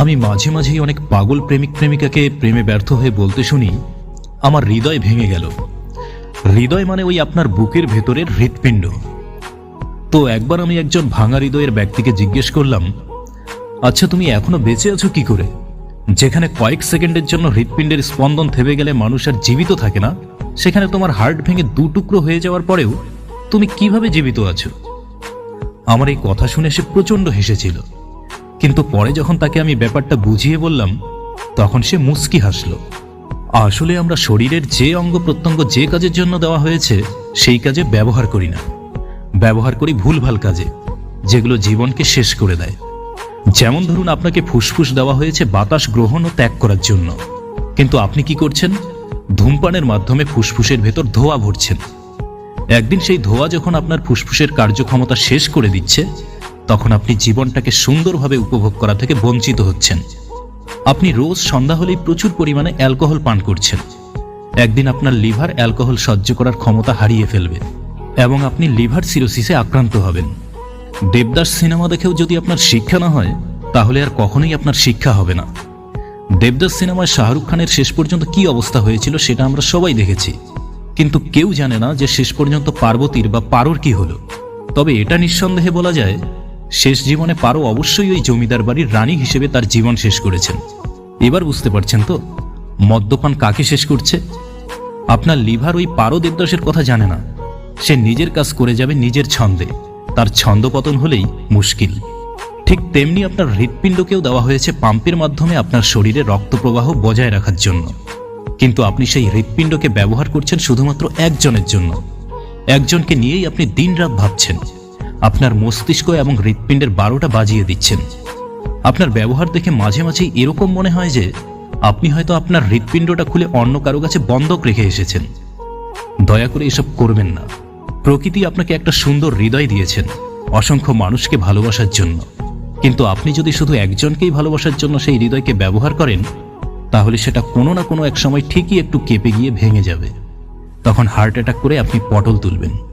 আমি মাঝে মাঝেই অনেক পাগল প্রেমিক প্রেমিকাকে প্রেমে ব্যর্থ হয়ে বলতে শুনি, আমার হৃদয় ভেঙে গেল। হৃদয় মানে ওই আপনার বুকের ভেতরের হৃৎপিণ্ড। তো একবার আমি একজন ভাঙা হৃদয়ের ব্যক্তিকে জিজ্ঞেস করলাম আচ্ছা তুমি এখনও বেঁচে আছো কি করে? যেখানে কয়েক সেকেন্ডের জন্য হৃৎপিণ্ডের স্পন্দন থেমে গেলে মানুষ আর জীবিত থাকে না, সেখানে তোমার হার্ট ভেঙে দু টুকরো হয়ে যাওয়ার পরেও তুমি কীভাবে জীবিত আছো? আমার এই কথা শুনে সে প্রচণ্ড হেসেছিল। কিন্তু পরে যখন তাকে আমি ব্যাপারটা বুঝিয়ে বললাম, তখন সে মুচকি হাসল। আসলে আমরা শরীরের যে অঙ্গ প্রত্যঙ্গ যে কাজের জন্য দেওয়া হয়েছে, সেই কাজে ব্যবহার করি না। ব্যবহার করি ভুলভাল কাজে, যেগুলো জীবনকে শেষ করে দেয়। যেমন ধরুন আপনাকে ফুসফুস দেওয়া হয়েছে বাতাস গ্রহণ ও ত্যাগ করার জন্য। কিন্তু আপনি কি করছেন? ধূমপানের মাধ্যমে ফুসফুসের ভেতর ধোঁয়া ভরছেন। একদিন সেই ধোঁয়া যখন আপনার ফুসফুসের কার্যক্ষমতা শেষ করে দিচ্ছে তখন আপনি জীবনটাকে সুন্দরভাবে উপভোগ করা থেকে বঞ্চিত হচ্ছেন। আপনি রোজ সন্ধ্যা হলেই প্রচুর পরিমাণে অ্যালকোহল পান করছেন। একদিন আপনার লিভার অ্যালকোহল সহ্য করার ক্ষমতা হারিয়ে ফেলবে এবং আপনি লিভার সিরোসিসে আক্রান্ত হবেন। দেবদাস সিনেমা দেখেও যদি আপনার শিক্ষা না হয়, তাহলে আর কখনোই আপনার শিক্ষা হবে না। দেবদাস সিনেমায় শাহরুখ খানের শেষ পর্যন্ত কি অবস্থা হয়েছিল সেটা আমরা সবাই দেখেছি। কিন্তু কেউ জানে না যে শেষ পর্যন্ত পার্বতীর বা পারোর কি হলো। তবে এটা নিঃসন্দেহে বলা যায় শেষ জীবনে পারো অবশ্যই ওই জমিদার বাড়ির রানী হিসেবে তার জীবন শেষ করেছেন। এবার বুঝতে পারছেন তো, মদ্যপান কাকে শেষ করছে? আপনার লিভার ওই পারো দেবদাসের কথা জানে না। সে নিজের কাজ করে যাবে নিজের ছন্দে। তার ছন্দপতন হলেই মুশকিল। ঠিক তেমনি আপনার হৃৎপিণ্ডকেও দেওয়া হয়েছে পাম্পের মাধ্যমে আপনার শরীরে রক্ত প্রবাহ বজায় রাখার জন্য। কিন্তু আপনি সেই হৃৎপিণ্ডকে ব্যবহার করছেন শুধুমাত্র একজনের জন্য। একজনকে নিয়েই আপনি দিনরাত ভাবছেন। আপনার মস্তিষ্ক এবং হৃৎপিণ্ডের বারোটা বাজিয়ে দিচ্ছেন। আপনার ব্যবহার দেখে মাঝে মাঝেই এরকম মনে হয় যে, আপনি হয়তো আপনার হৃৎপিণ্ডটা খুলে অন্য কারও কাছে বন্ধক রেখে এসেছেন। দয়া করে এসব করবেন না। প্রকৃতি আপনাকে একটা সুন্দর হৃদয় দিয়েছেন, অসংখ্য মানুষকে ভালোবাসার জন্য। কিন্তু আপনি যদি শুধু একজনকেই ভালোবাসার জন্য সেই হৃদয়কে ব্যবহার করেন, তাহলে সেটা কোনো না কোনো এক সময় ঠিকই একটু কেঁপে গিয়ে ভেঙে যাবে। তখন হার্ট অ্যাটাক করে আপনি পটল তুলবেন।